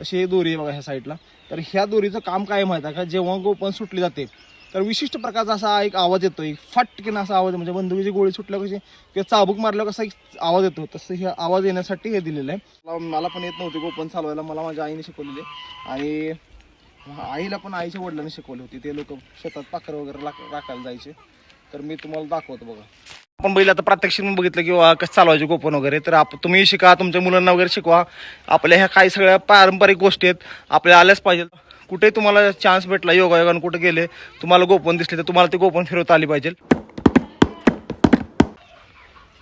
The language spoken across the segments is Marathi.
तशी हे दोरी आहे बघा ह्या साईडला तर ह्या दोरीचं काम काय माहीत आहे का? जेव्हा गोपन सुटली जाते तर विशिष्ट प्रकारचा असा एक आवाज येतो. एक फटकीन असा आवाज म्हणजे बंदुकीची गोळी सुटल्या कशी किंवा चाबूक मारल्यावर कसा एक आवाज येतो. तसं हे आवाज येण्यासाठी हे दिलेलं आहे. मला- पण येत नव्हते गोपन चालवायला. मला माझ्या आईने शिकवलेले आणि आईला पण आईच्या वडिलांनी शिकवली होती. ते लोक शेतात पाखर वगैरे राख- राखायला जायचे. तर मी तुम्हाला दाखवतो बघा. आपण बैल आता प्रत्यक्ष बघितलं किंवा कसं चालवायचे गोपन वगैरे. तर आप तुम्ही शिका तुमच्या मुलांना वगैरे शिकवा. आपल्या ह्या काही सगळ्या पारंपरिक गोष्टी आहेत. आपल्या आल्याच पाहिजे. कुठे तुम्हाला चान्स भेटला योगायोगानं कुठे गेले तुम्हाला गोपन दिसले तर तुम्हाला ते गोपन फिरवता आली पाहिजे.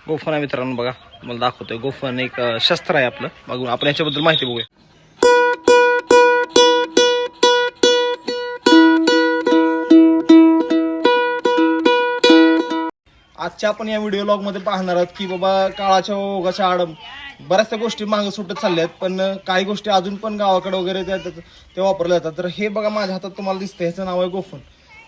गोफन आहे मित्रांनो बघा. मला दाखवतोय गोफन एक शस्त्र आहे आपलं. बघू आपण याच्याबद्दल माहिती बघूया. आजच्या आपण या व्हिडिओ लॉगमध्ये पाहणार आहोत की बाबा काळाच्या ओघाच्या आडम बऱ्याचशा गोष्टी मागं सुटत चालल्या आहेत पण काही गोष्टी अजून पण गावाकडे वगैरे त्या ते वापरल्या जातात. तर हे बघा माझ्या हातात तुम्हाला दिसतं ह्याचं नाव आहे गोफण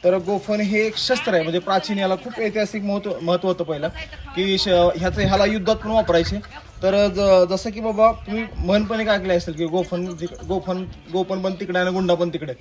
तर गोफन हे एक शस्त्र आहे. म्हणजे प्राचीन याला खूप ऐतिहासिक महत्त्व महत्त्व होतं पहिलं. की श ह्याचं ह्याला युद्धात पण वापरायचे. तर ज- जसं की बाबा तुम्ही मनपणे काय ऐकलं असेल की गोफन जिक- गोफन गोपन पण तिकडे आणि गुंडा पण तिकडे.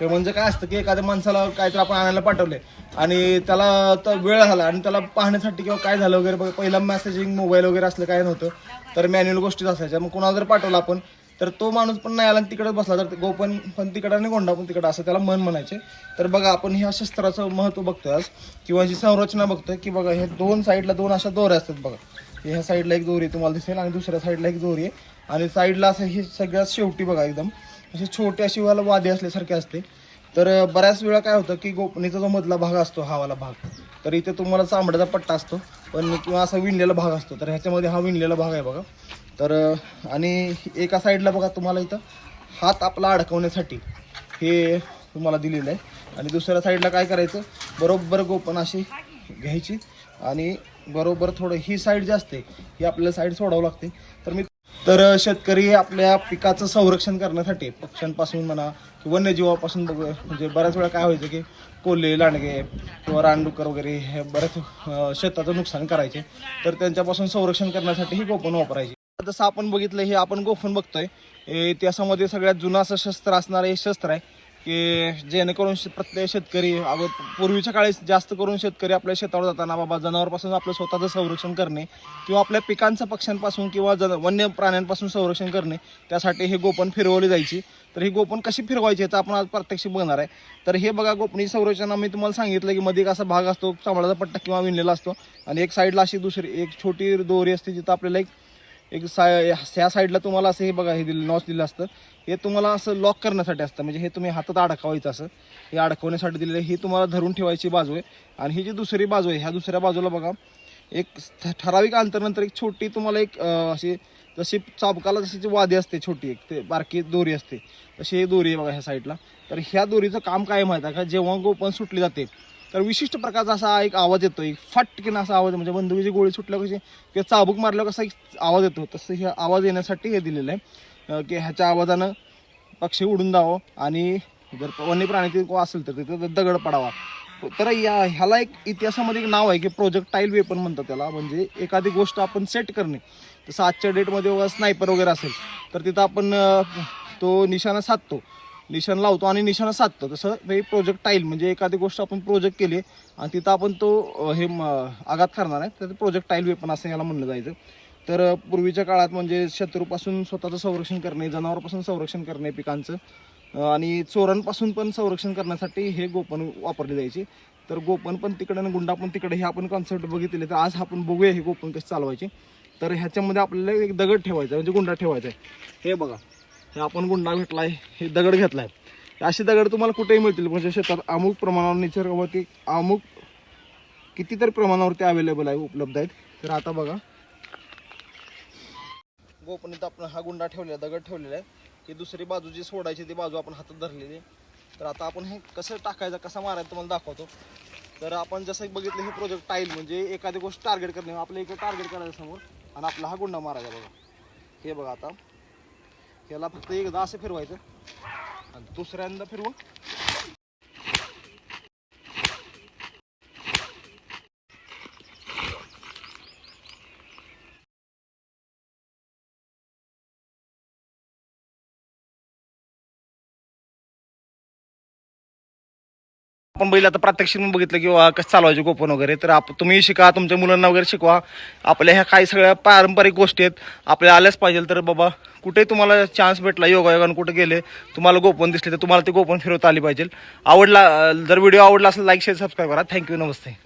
ते म्हणजे काय असतं की एखाद्या माणसाला काहीतरी आपण आणायला पाठवले आणि त्याला तर वेळ झाला आणि त्याला पाहण्यासाठी किंवा काय झालं वगैरे बघ- पहिला मेसेजिंग मोबाईल वगैरे असलं काय नव्हतं. तर मॅन्युअल गोष्टीच असायच्या. मग कोणाला जर पाठवलं आपण तर तो माणूस पण नाही आला आणि तिकडे बसला. तर गोपन पण तिकडं आणि गोंडा पण तिकडं असं त्याला मन म्हणायचे. तर बघा आपण ह्या शस्त्राचं महत्त्व बघतोय आज. किंवा जी संरचना बघतोय की बघा हे दोन साईडला दोन अशा दोऱ्या असतात बघा. ह्या साईडला एक दोरी तुम्हाला दिसेल आणि दुसऱ्या साईडला एक दोरी आहे. आणि साईडला असं ही सगळ्यात शेवटी बघा एकदम अशी छोटी अशी वाला वादी असल्यासारखी असते. तर बऱ्याच वेळा काय होतं की गोपनीचा जो मधला भाग असतो हा वाला भाग तर इथे तुम्हाला चांबड्याचा पट्टा असतो. पण किंवा असा विणलेला भाग असतो. तर ह्याच्यामध्ये हा विणलेला भाग आहे बघा. तर आणि एका साईडला बघा तुम्हाला इथं हात आपला अडकवण्यासाठी हे तुम्हाला दिलेलं आहे. आणि दुसऱ्या साईडला काय करायचं? बरोबर गोपन अशी घ्यायची. आणि बरोबर थोडं ही साईड जी असते ही आपल्याला साईड सोडावं लागते. तर मी तर शेतकरी आपल्या पिकाचं संरक्षण करण्यासाठी पक्ष्यांपासून म्हणा की वन्यजीवापासून बघ म्हणजे बऱ्याच वेळा काय व्हायचं की कोल्हे लांडगे किंवा रानडुकर वगैरे हे बऱ्याच शेताचं नुकसान करायचे. तर त्यांच्यापासून संरक्षण करण्यासाठी ही गोपन वापरायची. जसं आपण बघितलं हे आपण गोफन बघतोय. इतिहासामध्ये सगळ्यात जुनं असं शस्त्र असणारं हे शस्त्र आहे की जेणेकरून शे- प्रत्येक शेतकरी अगो पूर्वीच्या काळी जास्त करून शेतकरी आपल्या शेतावर जाताना बाबा जनावरपासून आपलं स्वतःचं संरक्षण करणे किंवा आपल्या पिकांचं पक्ष्यांपासून किंवा जन वन्य प्राण्यांपासून संरक्षण करणे त्यासाठी हे गोपन फिरवली जायची. तर ही गोपन कशी फिरवायची याचं आपण आज प्रत्यक्ष बघणार आहे. तर हे बघा गोपनीय संरचना मी तुम्हाला सांगितलं की मध्ये एक असा भाग असतो चांबळाचा पट्टा किंवा विणलेला असतो. आणि एक साईडला अशी दुसरी एक छोटी दोरी असते जिथं आपल्याला एक एक साय ह्या साईडला तुम्हाला असं हे बघा हे दिलं नॉच दिलं असतं. हे तुम्हाला असं लॉक करण्यासाठी असतं. म्हणजे हे तुम्ही हातात अडकवायचं असं. हे अडकवण्यासाठी दिलेलं ही तुम्हाला धरून ठेवायची बाजू आहे. आणि ही जी दुसरी बाजू आहे ह्या दुसऱ्या बाजूला बघा. एक ठराविक अंतरनंतर एक छोटी तुम्हाला एक अशी जशी चाबकाला जशी जी वादी असते छोटी एक ते बारकी दोरी असते. तशी ही दोरी आहे बघा ह्या साईडला. तर ह्या दोरीचं काम काय माहिती आहे का? जेव्हा गोपन सुटली जाते तर विशिष्ट प्रकारचा असा एक आवाज येतो एक फाटकीन असा आवाज म्हणजे बंदुकीची गोळी सुटल्या कशी किंवा चाबूक मारल्यावर कसा एक आवाज येतो. तसं हे आवाज येण्यासाठी हे दिलेलं आहे. की ह्याच्या आवाजानं पक्षी उडून जावं आणि जर वन्य प्राणी तिथे असेल तर तिथं दगड पडावा. तर या ह्याला एक इतिहासामध्ये एक नाव आहे की प्रोजेक्टाईल वेपन म्हणतात त्याला. म्हणजे एखादी गोष्ट आपण सेट करणे. जसं आजच्या डेटमध्ये स्नायपर वगैरे असेल तर तिथं आपण तो निशाणा साधतो. निशाण लावतो आणि निशाणं साधतो. तसं हे प्रोजेक्टाईल म्हणजे एखादी गोष्ट आपण प्रोजेक्ट केली आणि तिथं आपण तो हे म, आघात करणार आहे तर प्रोजेक्टाईल वेपन असं याला म्हणलं जायचं. तर पूर्वीच्या काळात म्हणजे शत्रूपासून स्वतःचं संरक्षण करणे जनावरांपासून संरक्षण करणे पिकांचं आणि चोरांपासून पण संरक्षण करण्यासाठी हे गोपन वापरले जायचे. तर गोपन पण तिकडे आणि गुंडा पण तिकडे हे आपण कॉन्सेप्ट बघितले तर आज आपण बघूया हे गोपन कसे चालवायचे. तर ह्याच्यामध्ये आपल्याला एक दगड ठेवायचा आहे, म्हणजे गुंडा ठेवायचा आहे. हे बघा. हे आपण गुंडा घेतलाय हे दगड घेतलाय. असे दगड तुम्हाला कुठेही मिळतील म्हणजे शेतात अमुक प्रमाणावर निसर्गावरती अमुक कितीतरी प्रमाणावरती अवेलेबल आहे उपलब्ध आहेत. तर आता बघा. गोपनीत आपण हा गुंडा ठेवलेला दगड ठेवलेला आहे. ही दुसरी बाजू जी सोडायची ती बाजू आपण हातात धरलेली आहे. तर आता आपण हे कसं टाकायचं कसं मारायचं तुम्हाला दाखवतो. तर आपण जसं बघितलं हे प्रोजेक्ट टाईल म्हणजे एखादी गोष्ट टार्गेट करणे आपलं इकडे टार्गेट करायचं समोर आणि आपला हा गुंडा मारायचा बघा. हे बघा आता. याला फक्त एकदा असं फिरवायचं आणि दुसऱ्यांदा फिरवून आपण बैल आता प्रात्यक्षिक बघितलं की कसं चालवायचे गोपन वगैरे. तर आप तुम्ही शिका तुमच्या मुलांना वगैरे शिकवा. आपल्या ह्या काही सगळ्या पारंपरिक गोष्टी आहेत. आपल्या आल्याच पाहिजे. तर बाबा कुठे तुम्हाला चान्स भेटला योगायोगानं कुठे गेले तुम्हाला गोपन दिसले तर तुम्हाला ते गोपन फिरवता आली पाहिजे. आवडला जर व्हिडिओ आवडला असेल लाईक शेअर सबस्क्राईब करा. थँक्यू नमस्ते.